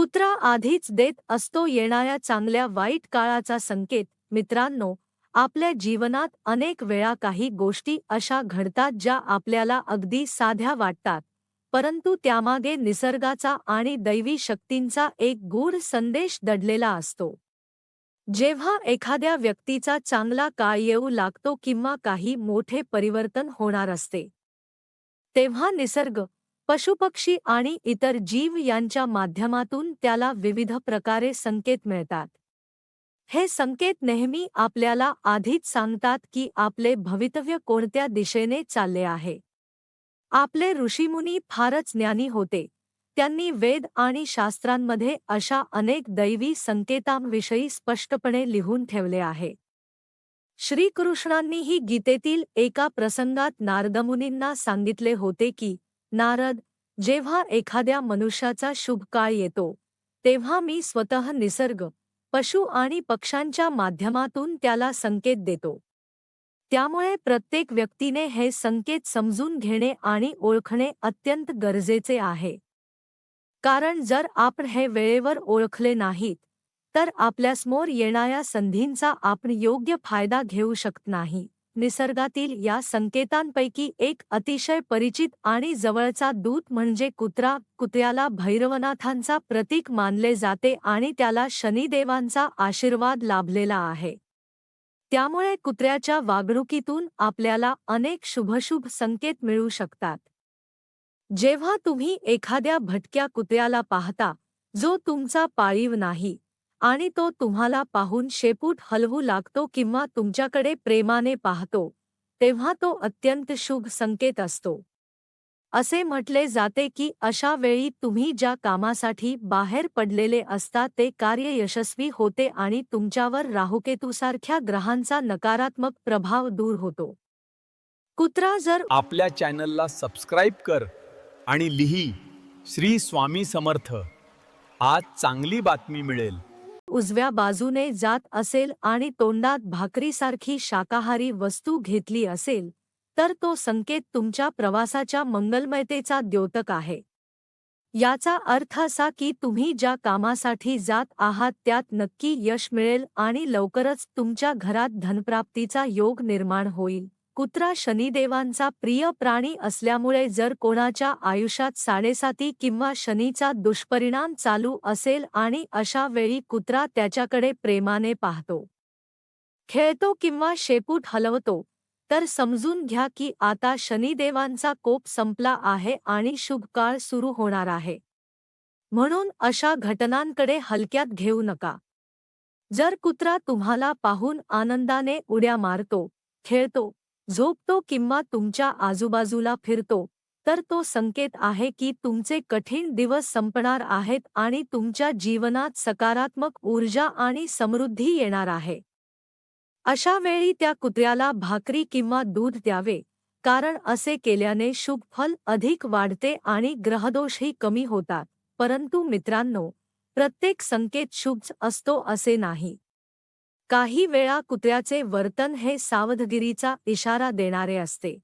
कुत्रा आधीच देत असतो येणाऱ्या चांगल्या वाईट काळाचा संकेत. मित्रांनो आपल्या जीवनात अनेक वेळा काही गोष्टी अशा घडतात ज्या आपल्याला अगदी साध्या वाटतात. परंतु त्यामागे निसर्गाचा आणि दैवी शक्तींचा एक गूढ संदेश दडलेला असतो. जेव्हा एखाद्या व्यक्तीचा चांगला काळ येऊ लागतो किंवा काही मोठे परिवर्तन होणार असते तेव्हा निसर्ग पशुपक्षी आणि इतर जीव यांच्या माध्यमातून त्याला विविध प्रकारे संकेत मिळतात. हे संकेत नेहमी आपल्याला आधीच सांगतात की आपले भवितव्य कोणत्या दिशेने चालले आहे. आपले ऋषीमुनी फारच ज्ञानी होते. त्यांनी वेद आणि शास्त्रांमध्ये अशा अनेक दैवी संकेतांविषयी स्पष्टपणे लिहून ठेवले आहे. श्रीकृष्णांनीही गीतेतील एका प्रसंगात नारदमुनींना सांगितले होते की नारद जेव्हा एखाद्या मनुष्याचा शुभ काळ येतो तेव्हा मी स्वतः निसर्ग पशु आणि पक्ष्यांच्या माध्यमातून त्याला संकेत देतो. त्यामुळे प्रत्येक व्यक्तीने हे संकेत समजून घेणे आणि ओळखणे अत्यंत गरजेचे आहे. कारण जर आपण हे वेळेवर ओळखले नाहीत तर आपल्यासमोर येणाऱ्या संधींचा आपण योग्य फायदा घेऊ शकत नाही. निसर्गातील या संकेतांपैकी एक अतिशय परिचित आणि जवळचा दूत म्हणजे कुत्रा. कुत्र्याला भैरवनाथांचा प्रतीक मानले जाते आणि त्याला शनिदेवांचा आशीर्वाद लाभलेला आहे. त्यामुळे कुत्र्याच्या वागणुकीतून आपल्याला अनेक शुभशुभ संकेत मिळू शकतात. जेव्हा तुम्ही एखाद्या भटक्या कुत्र्याला पाहता जो तुमचा पाळीव नाही आणि तो तुम्हाला पाहून शेपूट हलवू लागतो किंवा तुमच्याकडे प्रेमाने पाहतो तेव्हा तो अत्यंत शुभ संकेत असतो. असे म्हटले जाते की अशा वेळी तुम्ही ज्या कामासाठी बाहेर पडलेले असता ते कार्य यशस्वी होते आणि तुमच्यावर राहुकेतूसारख्या ग्रहांचा नकारात्मक प्रभाव दूर होतो. कुत्रा जर आपल्या चॅनलला सबस्क्राईब कर आणि लिही श्री स्वामी समर्थ. आज चांगली बातमी मिळेल. उजव्या बाजूने जात असेल आणि तोंडात भाकरीसारखी शाकाहारी वस्तू घेतली असेल तर तो संकेत तुमच्या प्रवासाच्या मंगलमयतेचा द्योतक आहे. याचा अर्थ असा की तुम्ही ज्या कामासाठी जात आहात त्यात नक्की यश मिळेल आणि लवकरच तुमच्या घरात धनप्राप्तीचा योग निर्माण होईल. कुत्रा शनिदेवांचा प्रिय प्राणी असल्यामुळे जर कोणाच्या आयुष्यात साडेसाती किंवा शनीचा दुष्परिणाम चालू असेल आणि अशा वेळी कुत्रा त्याच्याकडे प्रेमाने पाहतो खेळतो किंवा शेपूट हलवतो तर समजून घ्या की आता शनिदेवांचा कोप संपला आहे आणि शुभ काळ सुरू होणार आहे. म्हणून अशा घटनांकडे हलक्यात घेऊ नका. जर कुत्रा तुम्हाला पाहून आनंदाने उड्या मारतो खेळतो झोपतो किंवा तुमच्या आजूबाजूला फिरतो तर तो संकेत आहे की तुमचे कठीण दिवस संपणार आहेत आणि तुमच्या जीवनात सकारात्मक ऊर्जा आणि समृद्धी येणार आहे. अशा वेळी त्या कुत्र्याला भाकरी किंवा दूध द्यावे कारण असे केल्याने शुभफल अधिक वाढते आणि ग्रहदोषही कमी होतात. परंतु मित्रांनो प्रत्येक संकेत शुभ असतो असे नाही. काही वेळा कुत्र्याचे वर्तन हे सावधगिरीचा इशारा देणारे असते.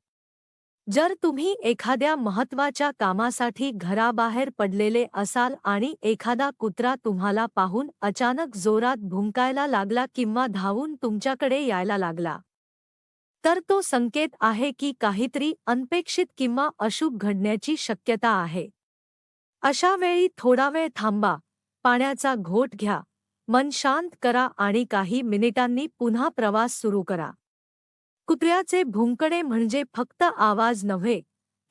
जर तुम्ही एखाद्या महत्त्वाच्या कामासाठी घराबाहेर पडलेले असाल आणि एखादा कुत्रा तुम्हाला पाहून अचानक जोरात भुंकायला लागला किंवा धावून तुमच्याकडे यायला लागला. तर तो संकेत आहे की काहीतरी अनपेक्षित किंवा अशुभ घडण्याची शक्यता आहे. अशा वेळी थोडा वेळ थांबा पाण्याचा घोट घ्या. मन शांत करा आणि काही मिनिटांनी पुन्हा प्रवास सुरू करा. कुत्र्याचे भुंकणे म्हणजे फक्त आवाज नव्हे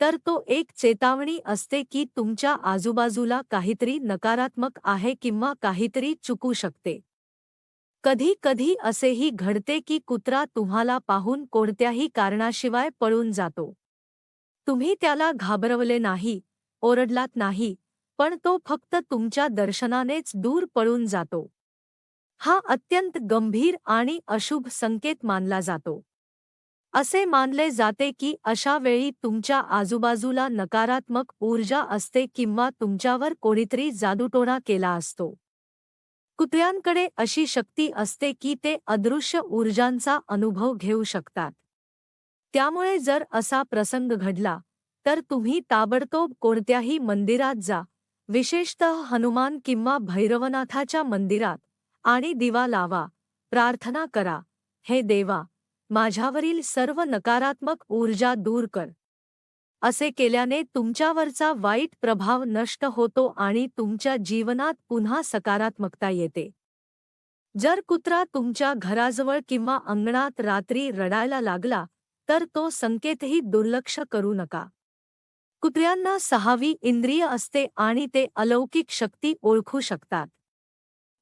तर तो एक चेतावणी असते की तुमच्या आजूबाजूला काहीतरी नकारात्मक आहे किंवा काहीतरी चुकू शकते. कधी कधी असेही घडते की कुत्रा तुम्हाला पाहून कोणत्याही कारणाशिवाय पळून जातो. तुम्ही त्याला घाबरवले नाही ओरडलात नाही पण तो फक्त तुमच्या दर्शनानेच दूर पळून जातो. हा अत्यंत गंभीर आणि अशुभ संकेत मानला जातो. असे मानले जाते की अशा वेळी तुमच्या आजूबाजूला नकारात्मक ऊर्जा असते किंवा तुमच्यावर कोणीतरी जादूटोणा केला असतो. कुत्र्यांकडे अशी शक्ती असते की ते अदृश्य ऊर्जांचा अनुभव घेऊ शकतात. त्यामुळे जर असा प्रसंग घडला तर तुम्ही ताबडतोब कोणत्याही मंदिरात जा विशेषतः हनुमान किंवा भैरवनाथाच्या मंदिरात. आणि दिवा लावा. प्रार्थना करा. हे देवा माझ्यावरील सर्व नकारात्मक ऊर्जा दूर कर. असे केल्याने तुमच्यावरचा वाईट प्रभाव नष्ट होतो आणि तुमच्या जीवनात पुन्हा सकारात्मकता येते. जर कुत्रा तुमच्या घराजवळ किंवा अंगणात रात्री रडायला लागला तर तो संकेतही दुर्लक्ष करू नका. कुत्र्यांना सहावी इंद्रिय असते आणि ते अलौकिक शक्ती ओळखू शकतात.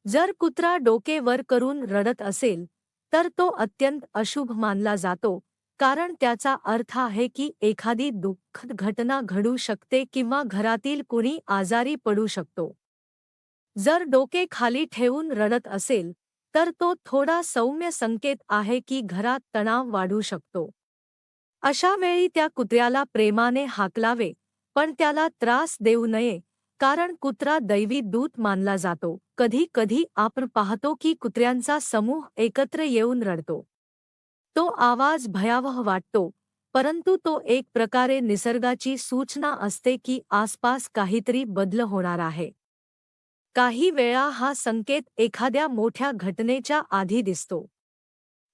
जर कुत्रा डोके वर करून रडत असेल तर तो अत्यंत अशुभ मानला जातो कारण त्याचा अर्थ आहे की एखादी दुःखद घटना घडू शकते किंवा घरातील कुणी आजारी पडू शकतो. जर डोके खाली ठेवून रडत असेल तर तो थोडा सौम्य संकेत आहे की घरात तणाव वाढू शकतो. अशा वेळी त्या कुत्र्याला प्रेमाने हाकलावे पण त्याला त्रास देऊ नये कारण कुत्रा दैवी दूत मानला जातो. कधी कधी आपण पाहतो की कुत्र्यांचा समूह एकत्र येऊन रडतो. तो आवाज भयावह वाटतो परंतु तो एक प्रकारे निसर्गाची सूचना असते की आसपास काहीतरी बदल होणार आहे. काही वेळा हा संकेत एखाद्या मोठ्या घटनेच्या आधी दिसतो.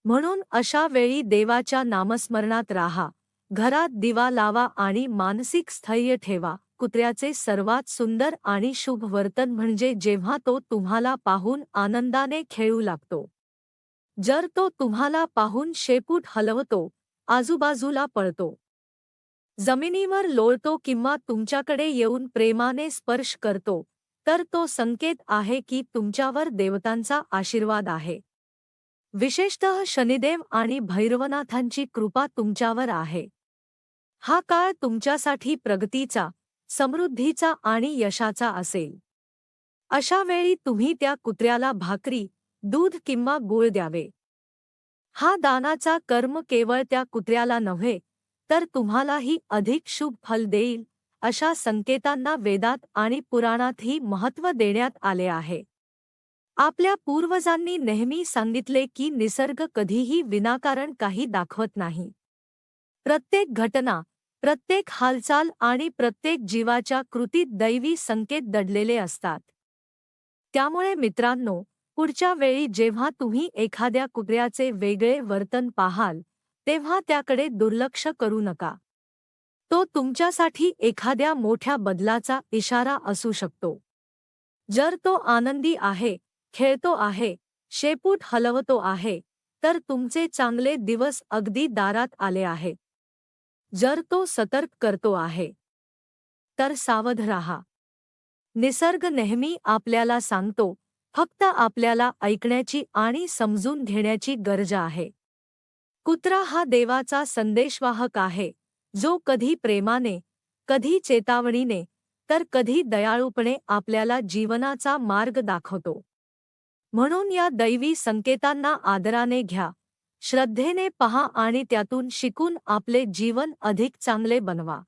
म्हणून अशा वेळी देवाच्या नामस्मरणात राहा घरात दिवा लावा आणि मानसिक स्थैर्य ठेवा. कुत्र्याचे सर्वात सुंदर आणि शुभ वर्तन म्हणजे जेव्हा तो तुम्हाला पाहून आनंदाने खेळू लागतो. जर तो तुम्हाला पाहून शेपूट हलवतो आजूबाजूला पळतो. जमिनीवर लोळतो किंवा तुमच्याकडे येऊन प्रेमाने स्पर्श करतो तर तो संकेत आहे की तुमच्यावर देवतांचा आशीर्वाद आहे. विशेषतः शनिदेव आणि भैरवनाथांची कृपा तुमच्यावर आहे. हा काळ तुमच्यासाठी प्रगतीचा समृद्धीचा आणि यशाचा असेल. अशा वेळी तुम्ही त्या कुत्र्याला भाकरी दूध किंवा गुळ द्यावे. हा दानाचा कर्म केवळ त्या कुत्र्याला नव्हे तर तुम्हालाही अधिक शुभ फल देईल अशा संकेतांना वेदात आणि पुराणातही महत्त्व देण्यात आले आहे. आपल्या पूर्वजांनी नेहमी सांगितले की निसर्ग कधीही विनाकारण काही दाखवत नाही. प्रत्येक घटना प्रत्येक हालचाल आणि प्रत्येक जीवाच्या कृतीत दैवी संकेत दडलेले असतात. त्यामुळे मित्रांनो पुढच्या वेळी जेव्हा तुम्ही एखाद्या कुत्र्याचे वेगळे वर्तन पाहाल तेव्हा त्याकडे दुर्लक्ष करू नका. तो तुमच्यासाठी एखाद्या मोठ्या बदलाचा इशारा असू शकतो. जर तो आनंदी आहे खेळतो आहे शेपूट हलवतो आहे तर तुमचे चांगले दिवस अगदी दारात आले आहेत. जर तो सतर्क करतो आहे तर सावध राहा. निसर्ग नेहमी आपल्याला सांगतो फक्त आपल्याला ऐकण्याची आणि समजून घेण्याची गरज आहे. कुत्रा हा देवाचा संदेशवाहक आहे जो कधी प्रेमाने कधी चेतावणीने तर कधी दयाळूपणे आपल्याला जीवनाचा मार्ग दाखवतो. म्हणून या दैवी संकेतांना आदराने घ्या. श्रद्धेने पहा आणि त्यातून शिकून आपले जीवन अधिक चांगले बनवा.